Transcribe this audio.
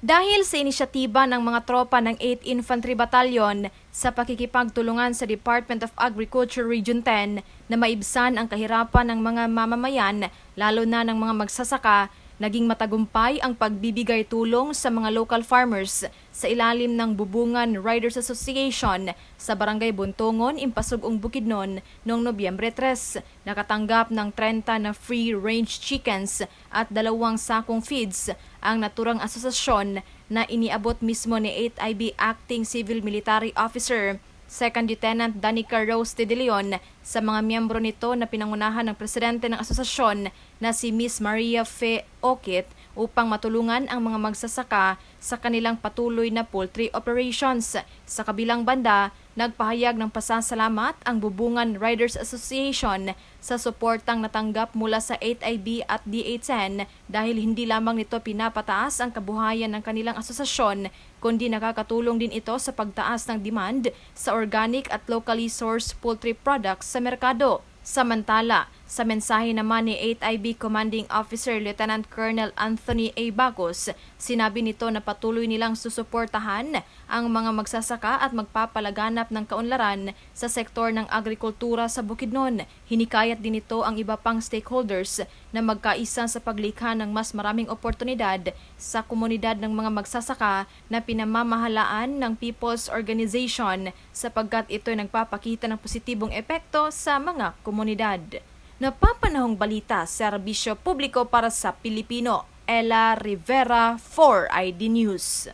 Dahil sa inisyatiba ng mga tropa ng 8th Infantry Battalion sa pakikipagtulungan sa Department of Agriculture Region 10 na maibsan ang kahirapan ng mga mamamayan, lalo na ng mga magsasaka, naging matagumpay ang pagbibigay tulong sa mga local farmers sa ilalim ng Bubungan Riders Association sa Barangay Buntongon, Impasugong Bukidnon noong Nobyembre 3. Nakatanggap ng 30 na free-range chickens at dalawang sakong feeds ang naturang asosasyon na iniabot mismo ni 8IB Acting Civil Military Officer Second Lieutenant Danica Rose de Leon sa mga miyembro nito na pinangunahan ng presidente ng asosasyon na si Miss Maria Fe Okit upang matulungan ang mga magsasaka sa kanilang patuloy na poultry operations. Sa kabilang banda, nagpahayag ng pasasalamat ang Bubungan Riders Association sa suportang natanggap mula sa 8IB at DA10 dahil hindi lamang nito pinapataas ang kabuhayan ng kanilang asosasyon, kundi nakakatulong din ito sa pagtaas ng demand sa organic at locally sourced poultry products sa merkado. Samantala, sa mensahe naman ni 8IB Commanding Officer Lieutenant Colonel Anthony A. Bacos, sinabi nito na patuloy nilang susuportahan ang mga magsasaka at magpapalaganap ng kaunlaran sa sektor ng agrikultura sa Bukidnon. Hinikayat din ito ang iba pang stakeholders na magkaisa sa paglikha ng mas maraming oportunidad sa komunidad ng mga magsasaka na pinamamahalaan ng People's Organization sapagkat ito ay nagpapakita ng positibong epekto sa mga komunidad. Napapanahong balita, serbisyo publiko para sa Pilipino. Ella Rivera, 4ID News.